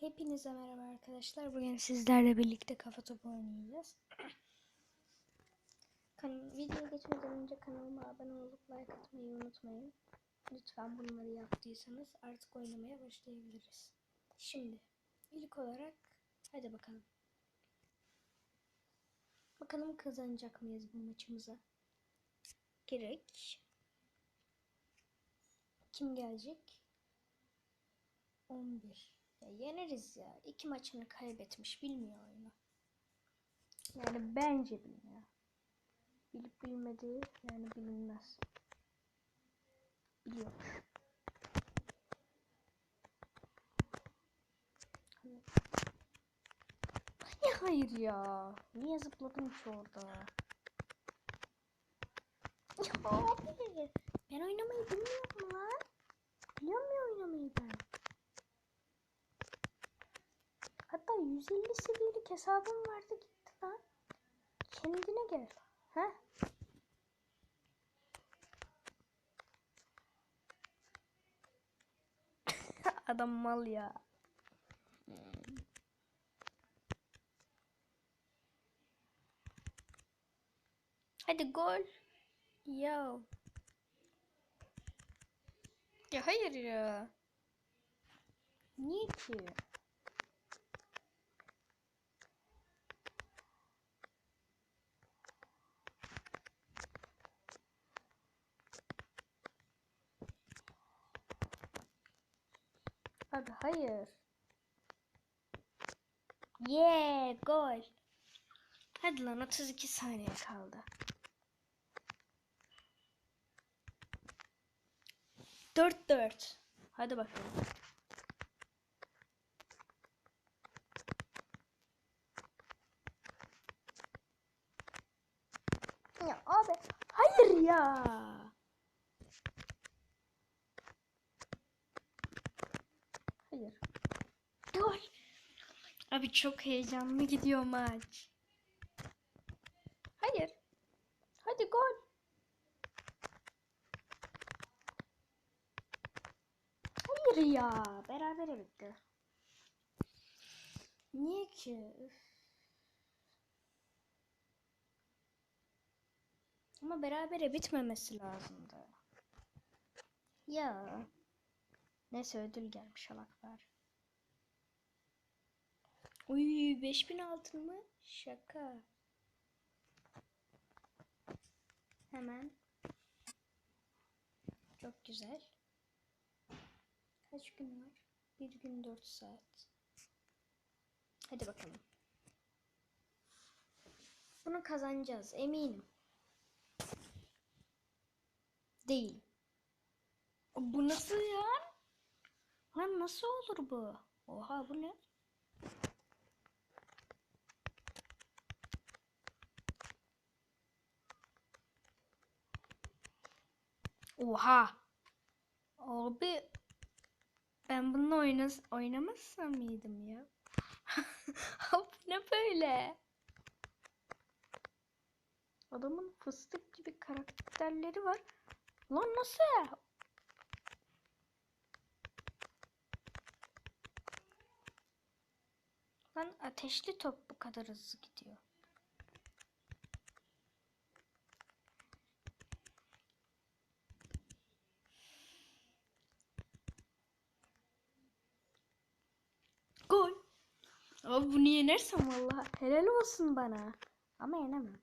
Hepinize merhaba arkadaşlar. Bugün sizlerle birlikte kafa topu oynayacağız. kan videoya geçmeden önce kanalıma abone olup like atmayı unutmayın. Lütfen bunları yaptıysanız artık oynamaya başlayabiliriz. Şimdi ilk olarak hadi bakalım. Bakalım kazanacak mıyız bu maçımıza? Gerek. Kim gelecek? 11. Ya yeneriz ya. İki maçını kaybetmiş. Bilmiyor oyunu. Yani bence bilmiyor. Bilip bilmediği yani bilinmez. Biliyormuş. Hani- Ya hayır ya. Niye zıpladım ki orada? Ya. Ben oynamayı bilmiyorum lan. Biliyor muyum oynamayı ben? 150 seviyelik hesabım vardı gitti lan. Kendine gel. Ha? Adam mal ya. Hadi gol. Ya. Ya hayır ya. Niye ki? Abi hayır. Yeah, gol. Hadi lan 32 saniye kaldı. Dört dört. Hadi bakalım. Ya abi hayır ya. Hayır. Gol. Çok heyecanlı gidiyor maç. Hayır. Hadi gol. Hayır ya. Berabere bitti. Niye ki? Ama berabere bitmemesi lazımdı. Ya. Neyse ödül gelmiş alaklar. Uy 5000 altın mı? Şaka. Hemen. Çok güzel. Kaç gün var? Bir gün 4 saat. Hadi bakalım. Bunu kazanacağız eminim. Değil. Bu nasıl ya? Lan nasıl olur bu? Oha bu ne? Oha. Abi ben bununla oynas oynamazsam mıydım ya? Bu ne böyle? Adamın fıstık gibi karakterleri var. Lan nasıl? Lan ateşli top bu kadar hızlı gidiyor. Gol. Abi bunu yenersem vallahi helal olsun bana. Ama yenemem.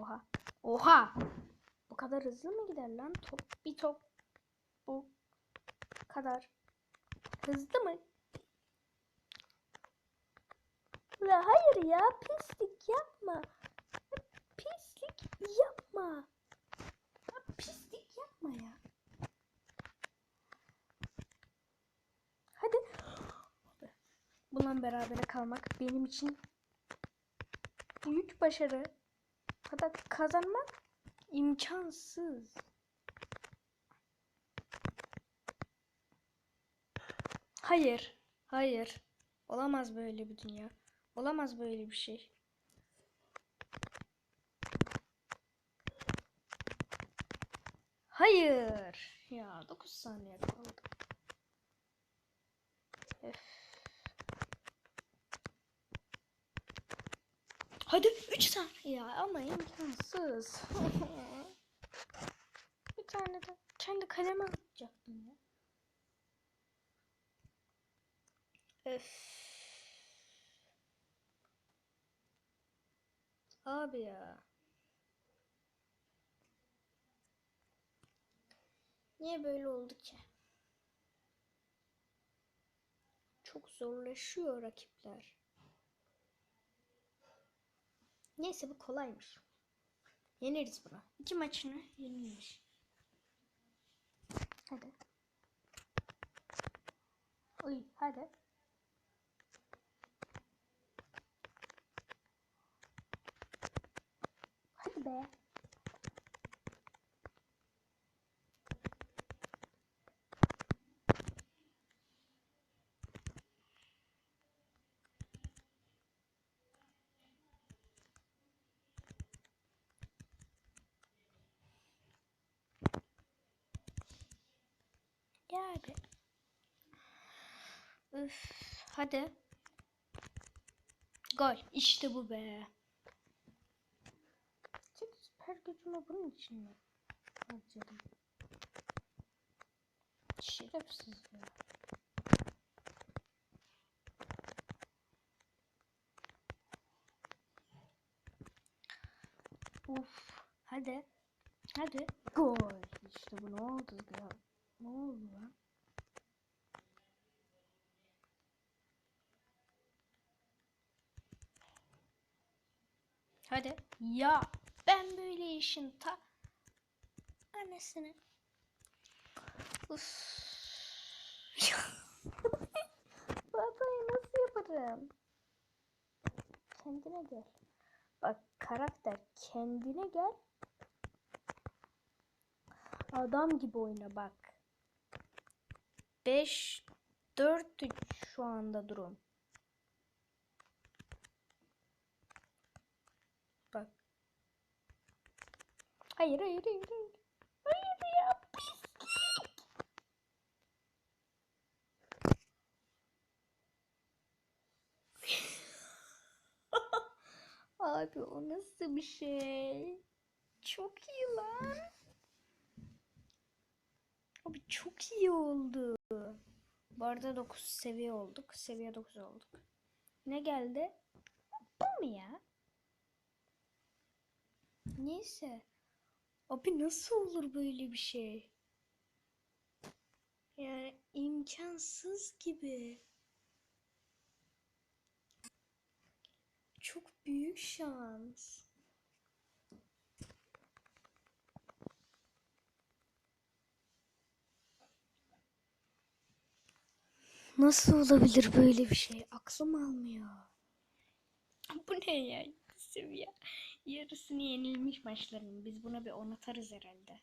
Oha. Oha. Bu kadar hızlı mı gider lan? Top bir top. Bu kadar. Hızlı mı? Ya hayır ya pislik yapma. Pislik yapma. Ya pislik yapma ya. Hadi. Bununla beraber kalmak benim için büyük başarı. Hatta kazanmak imkansız. Hayır. Hayır. Olamaz böyle bir dünya. Olamaz böyle bir şey. Hayır. Ya 9 saniye kaldı. Hadi 3 tane. Ya ama imkansız. bir tane de kendi kaleme atacaktım ya. Öf. Abi ya. Niye böyle oldu ki? Çok zorlaşıyor rakipler. Neyse bu kolaymış. Yeneriz bunu. İki maçını yenilmiş. Hadi. Uy hadi. Hadi be. Ya abi. Üf, hadi. Gol. İşte bu be. Tek süper gücümü bunun için mi harcadım? Şerefsiz ya. Uf. Hadi. Hadi. Gol. İşte bu ne oldu ya? Ne oldu lan? Hadi. Ya ben böyle işin ta annesini. Uf. Babayı nasıl yaparım? Kendine gel. Bak karakter kendine gel. Adam gibi oyna bak. 5 4 3 şu anda durum. Bak. Hayır hayır hayır. Hayır, hayır ya pislik. Abi o nasıl bir şey? Çok iyi lan. Abi çok iyi oldu. Bu arada 9 seviye olduk. Seviye 9 olduk. Ne geldi? Bu mu ya? Neyse. Abi nasıl olur böyle bir şey? Yani imkansız gibi. Çok büyük şans. Nasıl olabilir böyle bir şey? Aklım almıyor. Bu ne ya? Seviye. Yarısını yenilmiş maçların. Biz buna bir on atarız herhalde.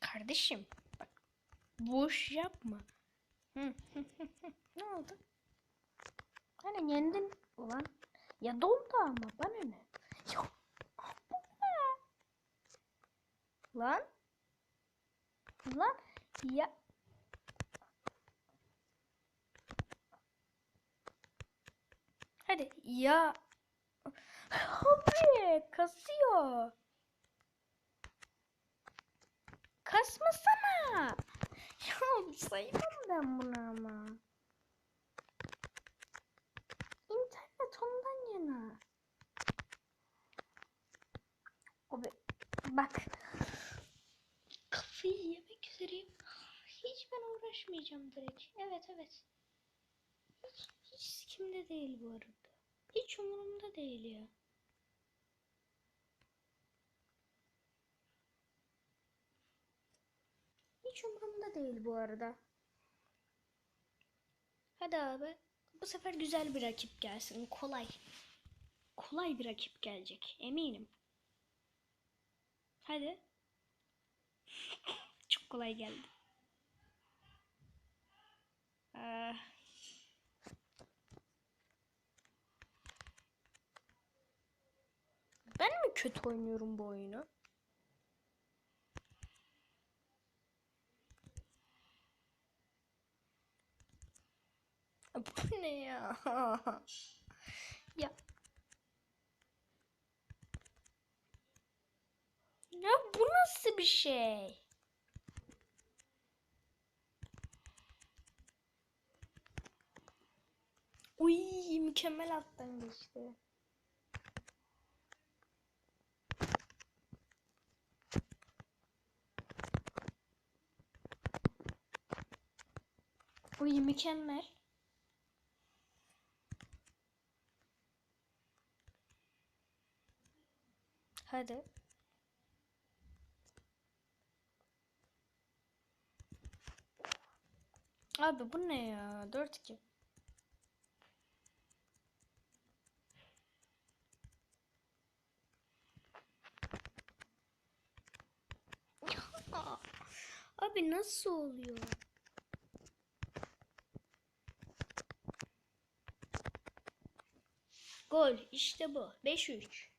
Kardeşim bak boş yapma. Ne oldu? Hani yendin ulan. Ya doldu ama bana ne? Ya, bu ne? Lan. Lan ya. Hadi ya. Abi kasıyor. Kasmasana. Ya saymam ben bunu ama. İnternet ondan yana. Abi bak. Kafayı yemek üzereyim. Hiç ben uğraşmayacağım direkt. Evet evet. Hiç, hiç sikimde değil bu arada. Hiç umurumda değil ya. Hiç umurumda değil bu arada. Hadi abi. Bu sefer güzel bir rakip gelsin. Kolay. Kolay bir rakip gelecek. Eminim. Hadi. Çok kolay geldi. Ah. Ben mi kötü oynuyorum bu oyunu? Bu ne ya? Ya bu nasıl bir şey? Uy mükemmel alttan geçti. Uy mükemmel. Hadi. Abi bu ne ya? 4-2. Abi nasıl oluyor? Gol işte bu. 5-3.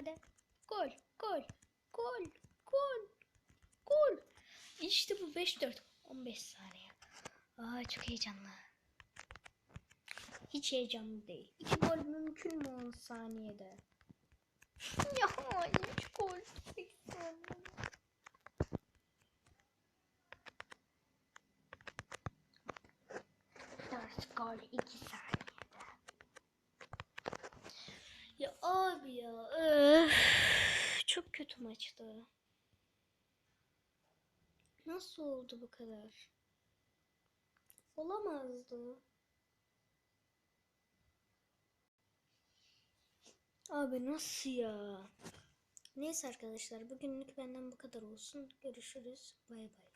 Hadi. Gol, gol, gol, gol, gol. İşte bu 5-4. 15 saniye. Aa çok heyecanlı. Hiç heyecanlı değil. İki gol mümkün mü 10 saniyede? ya 3 gol. 8 saniye. Dört gol 2 saniyede. Ya abi ya. öf. Çok kötü maçtı. Nasıl oldu bu kadar? Olamazdı. Abi nasıl ya? Neyse arkadaşlar bugünlük benden bu kadar olsun. Görüşürüz. Bay bay.